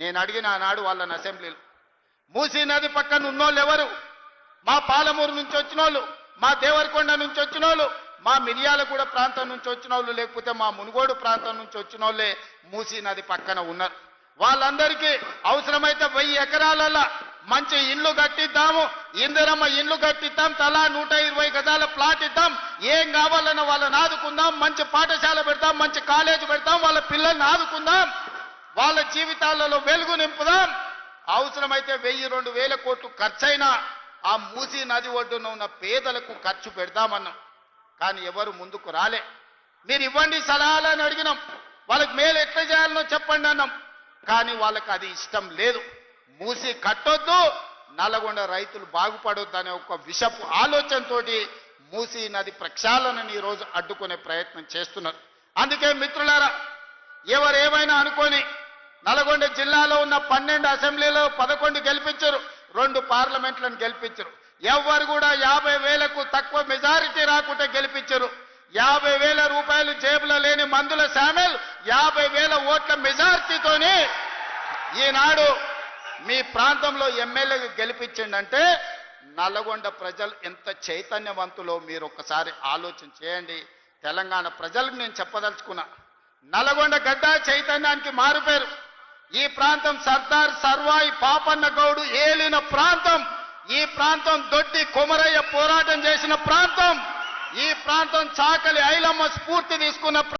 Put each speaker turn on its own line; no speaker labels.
నేను అడిగిన ఆనాడు వాళ్ళని అసెంబ్లీలో మూసీ నది పక్కన ఉన్నోళ్ళు ఎవరు? మా పాలమూరు నుంచి వచ్చిన వాళ్ళు మా దేవరకొండ నుంచి వచ్చిన వాళ్ళు మా మిరియాలగూడ ప్రాంతం నుంచి వచ్చిన వాళ్ళు లేకపోతే మా మునుగోడు ప్రాంతం నుంచి వచ్చిన వాళ్ళే మూసీ నది పక్కన ఉన్నారు. వాళ్ళందరికీ అవసరమైతే వెయ్యి ఎకరాలలో మంచి ఇండ్లు కట్టిద్దాము ఇందిరమ్మ ఇండ్లు కట్టిద్దాం తలా నూట ఇరవై గజాల ప్లాట్ ఇద్దాం ఏం కావాలన్నా వాళ్ళని ఆదుకుందాం మంచి పాఠశాల పెడతాం మంచి కాలేజ్ పెడతాం వాళ్ళ పిల్లల్ని ఆదుకుందాం. వాళ్ళ జీవితాలలో వెలుగు నింపుదాం. అవసరమైతే వెయ్యి రెండు వేల కోట్లు ఖర్చైనా ఆ మూసీ నది ఒడ్డున ఉన్న పేదలకు ఖర్చు పెడదామన్నాం. కానీ ఎవరు ముందుకు రాలే. మీరు ఇవ్వండి సలహాలని అడిగినాం. వాళ్ళకి మేలు ఎట్లా చేయాలనో చెప్పండి అన్నాం. కానీ వాళ్ళకి అది ఇష్టం లేదు. మూసి కట్టొద్దు నల్లగొండ రైతులు బాగుపడొద్దు అనే ఒక విషపు ఆలోచనతోటి మూసీ నది ప్రక్షాళనని ఈరోజు అడ్డుకునే ప్రయత్నం చేస్తున్నారు. అందుకే మిత్రులారా ఎవరేమైనా అనుకోని అనుకొని నల్గొండ జిల్లాలో ఉన్న పన్నెండు అసెంబ్లీలో పదకొండు గెలిపించరు రెండు పార్లమెంట్లను గెలిపించరు. ఎవ్వరు కూడా యాభై వేలకు తక్కువ మెజారిటీ రాకుండా గెలిపించరు. యాభై వేల రూపాయలు జేబులో లేని మందుల శామెల్ యాభై వేల ఓట్ల మెజారిటీతోని ఈనాడు మీ ప్రాంతంలో ఎమ్మెల్యేగా గెలిపించిండంటే నల్లగొండ ప్రజలు ఎంత చైతన్యవంతులో మీరు ఒక్కసారి ఆలోచన చేయండి. తెలంగాణ ప్రజలకు నేను చెప్పదలుచుకున్నా నల్లగొండ గడ్డ చైతన్యానికి మారుపేరు. ఈ ప్రాంతం సర్దార్ సర్వాయి పాపన్న గౌడు ఏలిన ప్రాంతం. ఈ ప్రాంతం దొడ్డి కొమరయ్య పోరాటం చేసిన ప్రాంతం. ఈ ప్రాంతం చాకలి ఐలమ్మ స్ఫూర్తి తీసుకున్న